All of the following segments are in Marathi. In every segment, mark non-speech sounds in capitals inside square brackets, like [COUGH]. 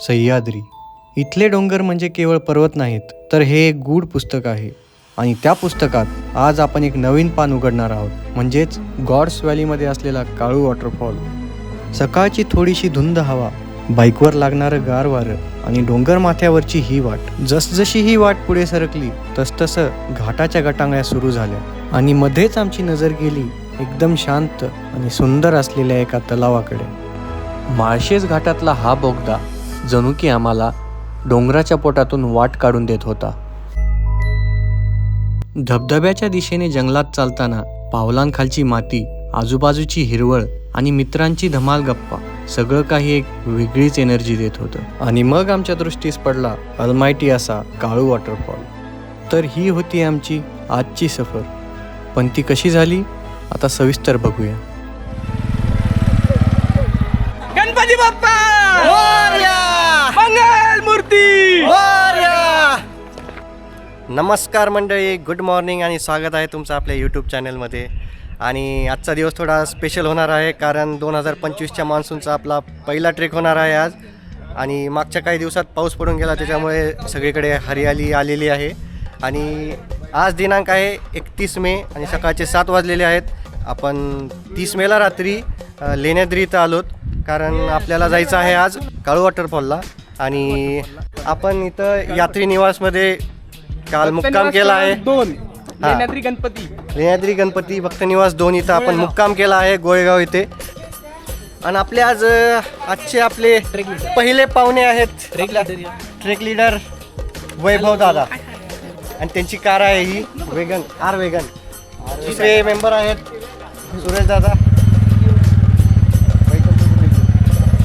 सह्याद्री. इथले डोंगर म्हणजे केवळ पर्वत नाहीत तर हे एक गूढ पुस्तक आहे. आणि त्या पुस्तकात आज आपण एक नवीन पान उघडणार आहोत म्हणजेच गॉड्स व्हॅलीमध्ये असलेला काळू वॉटरफॉल. सकाळची थोडीशी धुंद हवा बाईकवर लागणारं गार वारं आणि डोंगर माथ्यावरची ही वाट. जसजशी ही वाट पुढे सरकली तसतसं घाटाच्या गटांगळ्या सुरू झाल्या आणि मध्येच आमची नजर गेली एकदम शांत आणि सुंदर असलेल्या एका तलावाकडे. माळशेज घाटातला हा बोगदा जणू की आम्हाला डोंगराच्या पोटातून वाट काढून देत होता. धबधब्याच्या दिशेने जंगलात चालताना पावलांखालची माती आजूबाजूची हिरवळ आणि मित्रांची धमाल गप्पा सगळं काही एक वेगळीच एनर्जी देत होतं. आणि मग आमच्या दृष्टीस पडला अलमायटी असा काळू वॉटरफॉल तर ही होती आमची आजची सफर. पण ती कशी झाली? आता सविस्तर बघूया. नमस्कार मंडळी गुड मॉर्निंग आणि स्वागत आहे तुमचं आपल्या यूट्यूब चॅनलमध्ये आणि आजचा दिवस थोडा स्पेशल होणार आहे कारण दोन हजार पंचवीसच्या मान्सूनचा आपला पहिला ट्रेक होणार आहे आज. आणि मागच्या काही दिवसात पाऊस पडून गेला त्याच्यामुळे सगळीकडे हरियाली आलेली आहे. आणि आज दिनांक आहे एकतीस मे आणि सकाळचे सात वाजलेले आहेत. आपण तीस मेला रात्री लेण्याद्री इथं आलोत कारण आपल्याला जायचं आहे आज काळू वॉटरफॉलला आणि आपण इथं यात्री निवासमध्ये काल मुक्काम केला आहे. दोन. हा. लेण्याद्री गणपती. लेण्याद्री गणपती भक्त निवास दोन इथं आपण मुक्काम केला आहे गोळेगाव इथे. आणि आपले आज आजचे आपले पहिले पाहुणे आहेत. ट्रेक लीडर वैभव दादा. आणि त्यांची कार आहे ही वेगन आर वेगन. दुसरे मेंबर आहेत सुरेश दादा.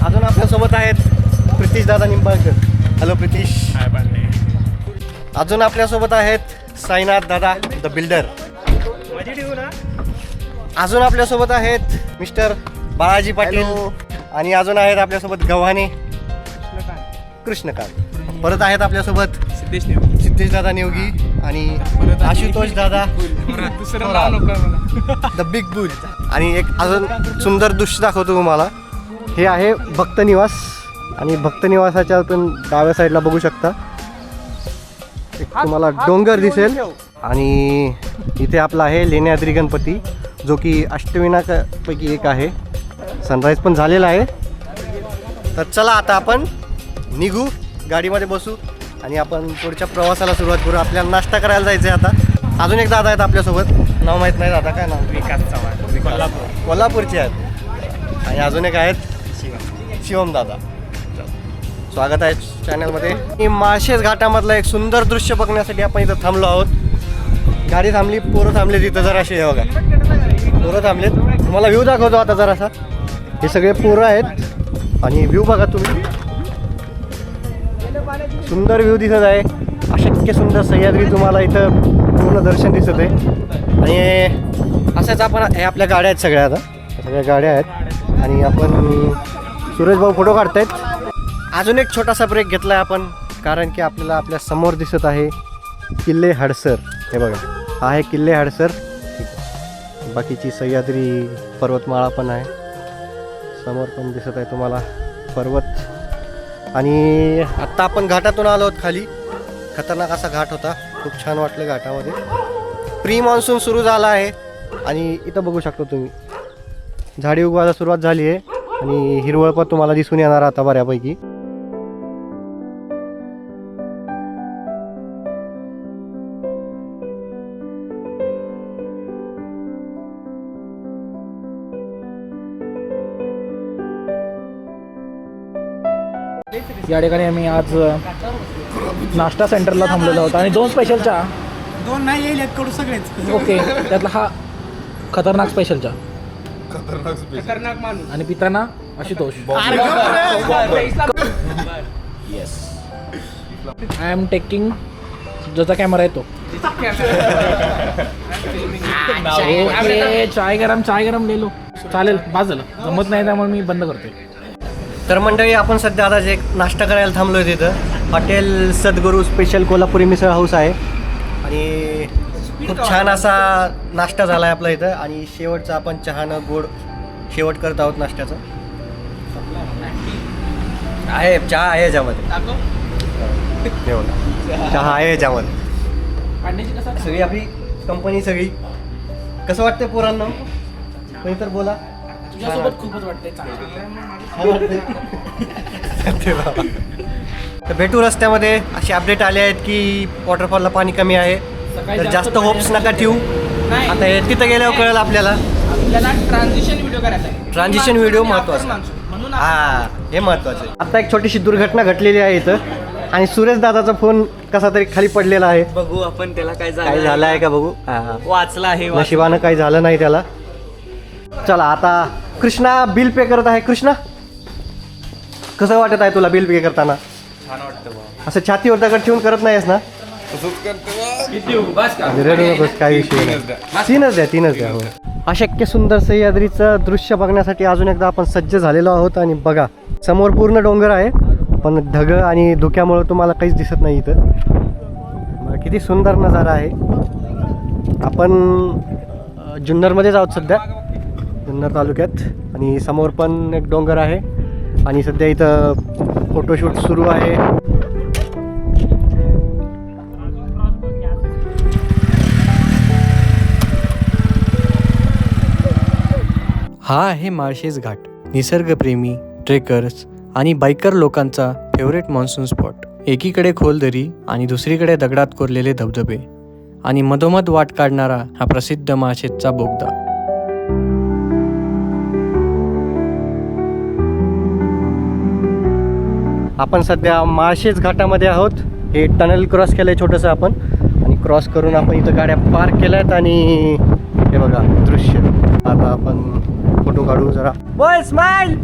अजून आपल्यासोबत आहेत प्रितीश दादा निंबाळकर. हॅलो प्रितीश. अजून आपल्यासोबत आहेत साईनाथ दादा द बिल्डर अजून आपल्यासोबत आहेत मिस्टर बाळाजी पाटील आणि अजून आहेत आपल्यासोबत गव्हाणे कृष्णकांत. परत आहेत आपल्यासोबत सिद्धेश सिद्धेश दादा नेवगी आणि आशुतोष दादा. द बिग बुल आणि एक अजून सुंदर दृश्य दाखवतो तुम्हाला. हे आहे भक्त निवास आणि भक्त निवासाच्या पण डाव्या साईडला बघू शकता. तुम्हाला डोंगर दिसेल. आणि इथे आपला आहे लेण्याद्री गणपती जो की अष्टविनापैकी एक आहे. सनराईज पण झालेला आहे. तर चला आता आपण निघू गाडीमध्ये बसू आणि आपण पुढच्या प्रवासाला सुरुवात करू. आपल्याला नाश्ता करायला जायचं आहे आता. अजून एक दादा आहेत आपल्यासोबत. नाव माहीत नाही दादा काय नाव? विकास चव्हाण. कोल्हापूर कोल्हापूरचे आहेत. आणि अजून एक आहेत शिवम दादा. स्वागत आहे चॅनलमध्ये. मी माळशेज घाटामधलं एक सुंदर दृश्य बघण्यासाठी आपण इथं थांबलो आहोत. गाडी थांबली पोरं थांबले तिथं जराशी हे बघा. पोरं थांबलेत. तुम्हाला व्ह्यू दाखवतो आता जरासा. हे सगळे पोरं आहेत. आणि व्ह्यू बघा तुम्ही. सुंदर व्ह्यू दिसत आहे. अशक्य सुंदर सह्याद्री तुम्हाला इथं पूर्ण दर्शन दिसत आहे. आणि असंच आपण हे आपल्या गाड्या आहेत सगळ्या आता. सगळ्या गाड्या आहेत. आणि आपण सुरेश भाऊ फोटो काढतायत. अजून एक छोटासा ब्रेक घेतला आहे आपण कारण की आपल्याला आपल्यासमोर दिसत आहे किल्ले हडसर. हे बघा हा आहे किल्ले हडसर. बाकीची सह्याद्री पर्वतमाळा पण आहे. समोर पण दिसत आहे तुम्हाला पर्वत. आणि आत्ता आपण घाटातून आलो आहोत खाली. खतरनाक असा घाट होता. खूप छान वाटलं घाटामध्ये. प्री मान्सून सुरू झाला आहे. आणि इथं बघू शकता तुम्ही. झाडी उगवायला सुरुवात झाली आहे. आणि हिरवळ पण तुम्हाला दिसून येणार आता बऱ्यापैकी. या ठिकाणी आम्ही आज नाश्ता सेंटरला थांबलेलो आहोत. आणि दोन स्पेशल चहा दोन नाही येईल कडू सगळेच. ओके. त्यातला हा खतरनाक स्पेशल चहा खतरनाक माणूस. आणि पिताना Ashutosh. Yes I am taking ज्याचा कॅमेरा येतो ओके चाय गरम चाय गरम ले लो. चालेल बाज झालं. जमत नाही त्यामुळे मी बंद करतोय. तर मंडळी आपण सध्या आता जे नाश्ता करायला थांबलो आहे तिथं. हॉटेल सद्गुरू स्पेशल कोल्हापुरी मिसळ हाऊस आहे. आणि खूप छान असा नाश्ता झाला आहे आपला इथं. आणि शेवटचा आपण चहानं गोड शेवट करत आहोत नाश्त्याचं. आहे चहा आहे याच्यामध्ये. चहा आहे याच्यामध्ये. सगळी आपली कंपनी सगळी. कसं वाटतंय पोरांना? कोणी तर बोला. तुझ्यासोबत खूपच वाटते छान वाटतंय. तर भेटू रस्त्यामध्ये. असे अपडेट आले आहेत की वॉटरफॉलला पाणी कमी आहे. तर जास्त होप्स नका ठेवू. नाही. आता हे तिथं गेल्यावर कळेल आपल्याला. आपल्याला ट्रान्झिशन व्हिडिओ करायचा आहे. ट्रान्झिशन व्हिडिओ महत्त्वाचा. म्हणून हा हे महत्वाचं आहे. आता एक छोटीशी दुर्घटना घडलेली आहे इथं. आणि सुरेश दादाचा फोन कसा तरी खाली पडलेला आहे. बघू आपण त्याला काय काय झालं आहे का बघू? हा. वाचला आहे वाच- नशिबानं काही झालं नाही त्याला. चला आता कृष्णा बिल पे करत आहे. कृष्णा कसं वाटत आहे तुला बिल पे करताना? असं छातीवर दगड ठेवून करत नाहीस ना? रडू नकोस काय विषय नाही. तीनच द्या. तीनच द्या हो अशक्य सुंदर सह्याद्रीचं दृश्य बघण्यासाठी अजून एकदा आपण सज्ज झालेलो आहोत आणि बघा समोर पूर्ण डोंगर आहे पण ढगं आणि धुक्यामुळं तुम्हाला काहीच दिसत नाही इथं. बघा, किती सुंदर नजारा आहे. आपण जुन्नरमध्येच आहोत सध्या. जुन्नर तालुक्यात. आणि समोर पण एक डोंगर आहे. आणि सध्या इथं फोटोशूट सुरू आहे. हा आहे माळशेज घाट. निसर्गप्रेमी ट्रेकर्स आणि बायकर लोकांचा फेवरेट मान्सून स्पॉट एकीकडे खोल दरी आणि दुसरीकडे दगडात कोरलेले धबधबे. आणि मधोमध वाट काढणारा हा प्रसिद्ध माळशेजचा बोगदा. आपण सध्या माळशेज घाटामध्ये आहोत. हे टनल क्रॉस केलं आहे छोटंसं आपण. आणि क्रॉस करून आपण इथं गाड्या पार्क केल्या आहेत आणि हे बघा दृश्य. आता आपण फोटो काढू जरा. बोल स्माइल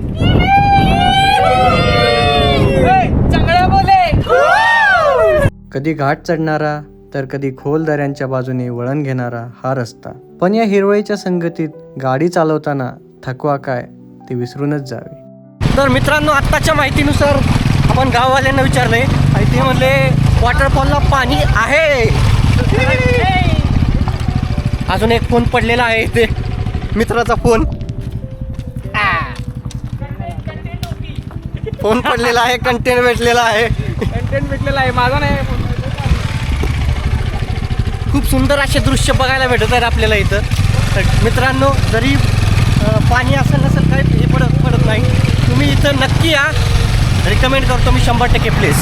कधी घाट चढणारा तर कधी खोल दऱ्यांच्या बाजूने वळण घेणारा हा रस्ता. पण या हिरवळीच्या संगतीत गाडी चालवताना थकवा काय ते विसरूनच जावे. तर मित्रांनो आत्ताच्या माहितीनुसार आपण गाववाल्यांना विचारले आणि ते म्हणले वॉटरफॉलला पाणी आहे. अजून एक फोन पडलेला आहे इथे. मित्राचा फोन. फोन पडलेला आहे कंटेंट भेटलेला आहे. कंटेंट भेटलेला आहे माझा नाही. खूप सुंदर असे दृश्य बघायला भेटत आहेत आपल्याला इथं. तर मित्रांनो जरी पाणी असेल नसेल काय हे पडत पडत नाही. तुम्ही इथं नक्की या. रिकमेंड करतो मी शंभर टक्के प्लीज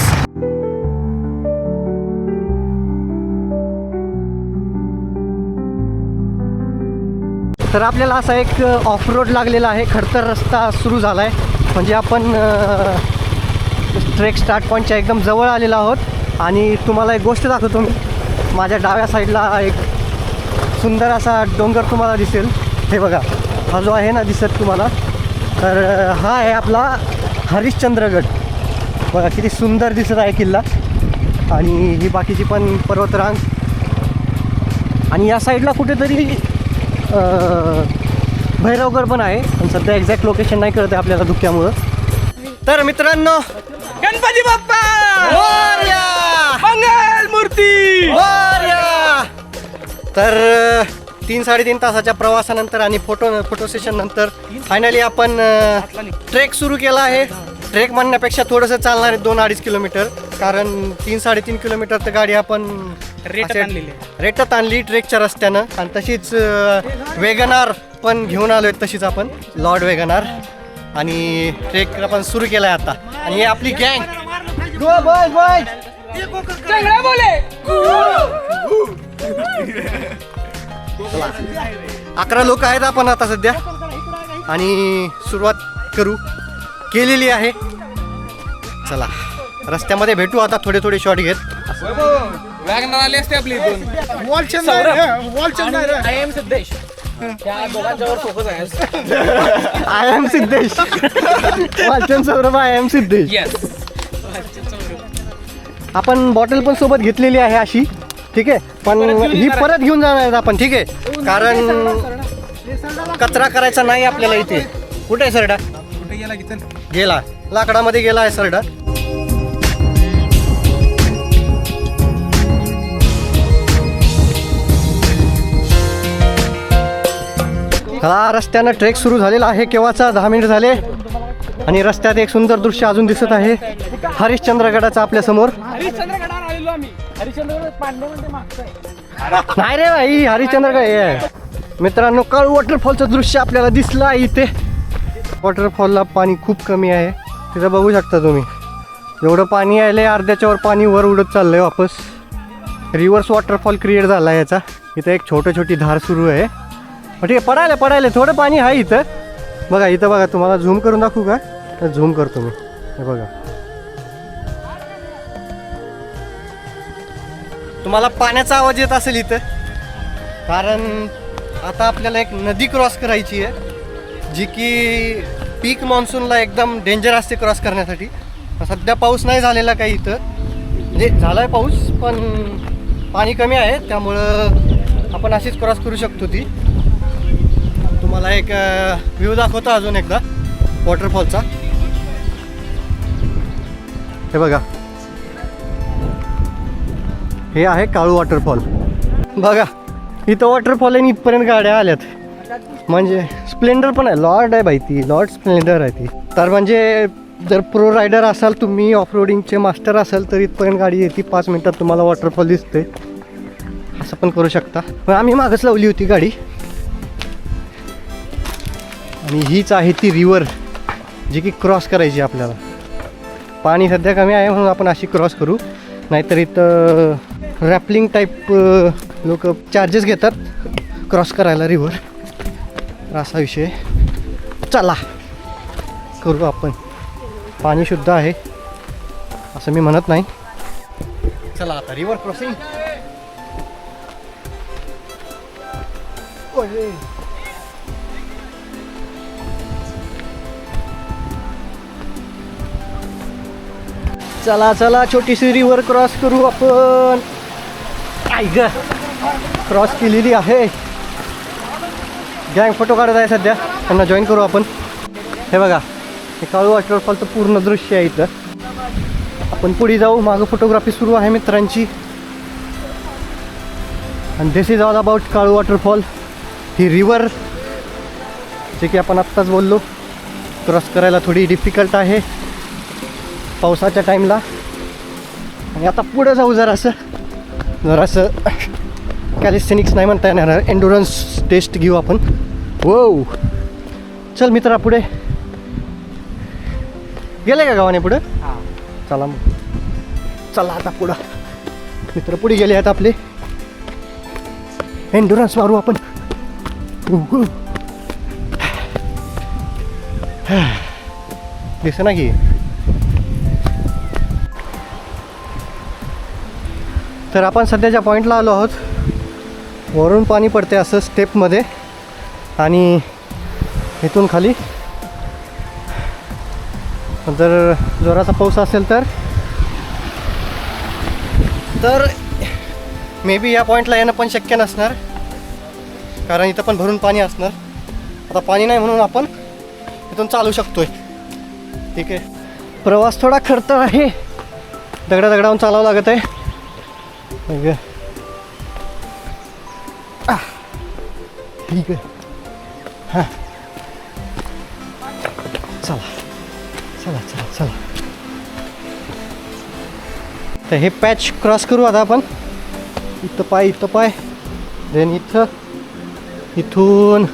तर आपल्याला असा एक ऑफ रोड लागलेला आहे. खडतर रस्ता सुरू झाला आहे म्हणजे आपण ट्रेक स्टार्ट पॉईंटच्या एकदम जवळ आलेलो आहोत. आणि तुम्हाला एक गोष्ट दाखवतो मी. माझ्या डाव्या साईडला एक सुंदर असा डोंगर तुम्हाला दिसेल. हे बघा. हा जो आहे ना दिसत तुम्हाला. तर हा आहे आपला हरिश्चंद्रगड. बघा किती सुंदर दिसत आहे किल्ला. आणि ही बाकीची पण पर्वतरांग. आणि या साईडला कुठेतरी भैरवगड पण आहे. पण सध्या एक्झॅक्ट लोकेशन नाही कळत आहे आपल्याला धुक्यामुळं. तर मित्रांनो गणपती बाप्पा! मंगल मूर्ती! तर तीन साडेतीन तासाच्या प्रवासानंतर आणि फोटो फोटो सेशन नंतर फायनली आपण ट्रेक सुरू केला आहे. ट्रेक म्हणण्यापेक्षा थोडंसं चालणार आहे दोन अडीच किलोमीटर. कारण तीन साडेतीन किलोमीटर तर गाडी आपण रेटात असे- आणलेली आहे. रेटात आणली ट्रेकच्या रस्त्यानं. आणि तशीच वेगनार पण घेऊन आलोय तशीच आपण लॉर्ड वेगनार. आणि ट्रेक आपण सुरू केलाय आता. आणि ही आपली गँग. चांगला [LAUGHS] [LAUGHS] अकरा लोक आहेत आपण आता सध्या. आणि सुरुवात करू. केलेली आहे. चला. रस्त्यामध्ये भेटू आता थोडे थोडे शॉट घेत. वॅगनर आले असते आपली I am Siddhesh. I am Siddhesh वाचन Saurabh I am Siddhesh. Yes आपण बॉटल पण सोबत घेतलेली आहे अशी. ठीक आहे. पण ही परत घेऊन जाणार आहेत आपण ठीक आहे. कारण कचरा करायचा नाही आपल्याला इथे. कुठे आहे सरडा? कुठे गेला की गेला. लाकडामध्ये गेला आहे सरडा. हा रस्त्यानं ट्रेक सुरू झालेला आहे. केव्हाचा? दहा मिनिट झाले. आणि रस्त्यात एक सुंदर दृश्य अजून दिसत आहे. हरिश्चंद्रगडाचा आपल्या हरिश्चंद्र पांडे म्हणजे मागचं नाही रे भाई हरिश्चंद्र काय आहे. मित्रांनो काळू वॉटरफॉलचं दृश्य आपल्याला दिसलं आहे इथे. वॉटरफॉलला पाणी खूप कमी आहे. तिथं बघू शकता तुम्ही. एवढं पाणी आलं आहे अर्ध्याच्या वर पाणी वर उडत चाललंय वापस. रिव्हर्स वॉटरफॉल क्रिएट झाला आहे याचा. इथं एक छोटी छोटी धार सुरू आहे. मग ठीक आहे पडायला पडायला. थोडं पाणी आहे इथं. बघा इथं बघा तुम्हाला झूम करून दाखवू का? झूम करतो मी. हे बघा. तुम्हाला पाण्याचा आवाज येत असेल इथं. कारण आता आपल्याला एक नदी क्रॉस करायची आहे जी की पीक मान्सूनला एकदम डेंजर असते क्रॉस करण्यासाठी. सध्या पाऊस नाही झालेला काही इथं. म्हणजे झाला आहे पाऊस पण पाणी कमी आहे त्यामुळं आपण अशीच क्रॉस करू शकतो ती. तुम्हाला एक व्ह्यू दाखवतो अजून एकदा वॉटरफॉलचा. हे बघा हे आहे काळू वॉटरफॉल बघा इथं वॉटरफॉल आहे आणि इथपर्यंत गाड्या आल्यात. म्हणजे स्प्लेंडर पण आहे. लॉर्ड आहे बाई ती. लॉर्ड स्प्लेंडर आहे ती. तर म्हणजे जर प्रो रायडर असाल तुम्ही ऑफ रोडिंगचे मास्टर असाल तर इथपर्यंत गाडी येते. पाच मिनटात तुम्हाला वॉटरफॉल दिसते असं पण करू शकता. पण आम्ही मागच लावली होती गाडी. आणि हीच आहे ती रिवर जी की क्रॉस करायची आपल्याला. पाणी सध्या कमी आहे म्हणून आपण अशी क्रॉस करू. नाहीतर इथं रॅपलिंग टाईप लोक चार्जेस घेतात. क्रॉस करायला रिव्हर असा विषय चला करू आपण. पाणी शुद्ध आहे. असं मी म्हणत नाही. चला आता रिव्हर क्रॉसिंग चला चला छोटीशी रिव्हर क्रॉस करू आपण. टायगर क्रॉस केलेली आहे. गँग फोटो काढत आहे सध्या. त्यांना जॉईन करू आपण. हे बघा. हे काळू वॉटरफॉलचं पूर्ण दृश्य आहे इथं. आपण पुढे जाऊ. मागं फोटोग्राफी सुरू आहे मित्रांची. आणि this is all about Kalu waterfall he river जे की आपण आत्ताच बोललो. क्रॉस करायला थोडी डिफिकल्ट आहे. पावसाच्या टाईमला आणि आता पुढं जाऊ जरासं. जरासं कॅलिस्थेनिक्स नाही म्हणता येणार. एन्डुरन्स टेस्ट घेऊ आपण. वो चल मित्रा पुढे. गेले का गावाने पुढे? चला मग. चला आता पुढं. मित्र पुढे गेले आहेत आपले. एन्डुरन्स मारू आपण. उहू. दिसे ना की? तर आपण सध्याच्या पॉईंटला आलो आहोत. वरून पाणी पडते असं स्टेपमध्ये आणि इथून खाली. जर जोराचा पाऊस असेल तर. तर मे बी या पॉईंटला येणं पण शक्य नसणार. कारण इथं पण भरून पाणी असणार. आता पाणी नाही म्हणून आपण इथून चालू शकतो आहे ठीक आहे. प्रवास थोडा खर्च आहे. दगडा दगडावून चालावं लागत आहे ठीक आहे ठीक आहे हां चला चला चला चला तर हे पॅच क्रॉस करू आता आपण इथं पाय इथं पाय देन इथं इथून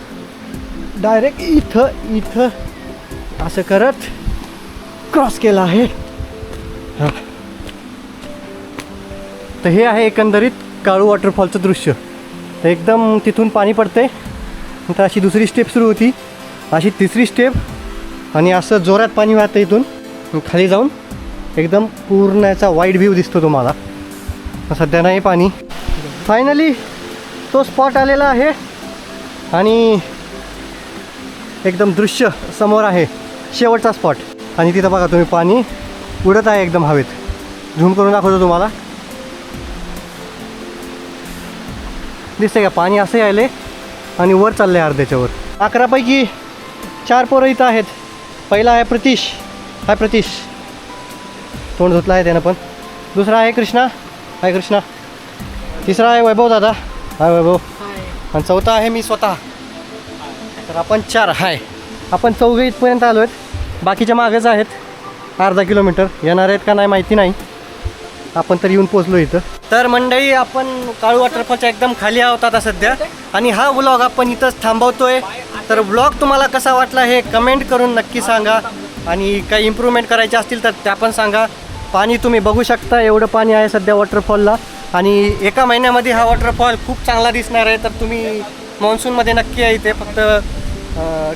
डायरेक्ट इथं इथं असं करत क्रॉस केला आहे तर हे आहे एकंदरीत काळू वॉटरफॉलचं दृश्य. तर एकदम तिथून पाणी पडते नंतर अशी दुसरी स्टेप सुरू होती. अशी तिसरी स्टेप आणि असं जोरात पाणी वाहतं इथून. खाली जाऊन एकदम पूर्ण याचा वाईट व्ह्यू दिसतो तुम्हाला. सध्या नाही पाणी. फायनली तो स्पॉट आलेला आहे. आणि एकदम दृश्य समोर आहे. शेवटचा स्पॉट आणि तिथं बघा तुम्ही पाणी उडत आहे एकदम हवेत. झूम करून दाखवतो तुम्हाला. दिसते का? पाणी असं यायले आणि वर चाललं आहे अर्ध्याच्या वर अकरापैकी चार पोरं इथं आहेत. पहिला आहे प्रतीश. हाय प्रतीश. तोंड धुतलं आहे त्यानं पण. दुसरा आहे कृष्णा. हाय कृष्णा. तिसरा आहे वैभव दादा. हाय वैभव. आणि चौथा आहे मी स्वतः. तर आपण चार हाय. आपण चौघे इथपर्यंत आलो आहेत बाकीच्या मागेच आहेत. अर्धा किलोमीटर. येणार आहेत का नाही माहिती नाही. आपण तर येऊन पोचलो इथं. तर मंडळी आपण काळू वॉटरफॉलच्या एकदम खाली आहोत आता सध्या. आणि हा व्लॉग आपण इथंच थांबवतोय. तर व्लॉग तुम्हाला कसा वाटला हे कमेंट करून नक्की सांगा. आणि काही इम्प्रूव्हमेंट करायचे असतील तर त्या पण सांगा. पाणी तुम्ही बघू शकता एवढं पाणी आहे सध्या वॉटरफॉलला. आणि एका महिन्यामध्ये हा वॉटरफॉल खूप चांगला दिसणार आहे. तर तुम्ही मान्सूनमध्ये नक्की आहे इथे. फक्त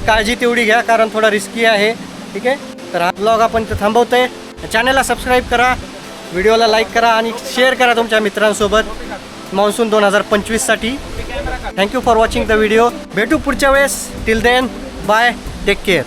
काळजी तेवढी घ्या कारण थोडा रिस्की आहे. ठीक आहे? तर हा ब्लॉग आपण इथं थांबवतोय. चॅनलला सबस्क्राईब करा. व्हिडिओला लाईक करा आणि शेअर करा तुमच्या मित्रांसोबत. मान्सून दोन हजार पंचवीससाठी. Thank you for watching the video भेटू पुढच्या वेळेस. Till then bye take care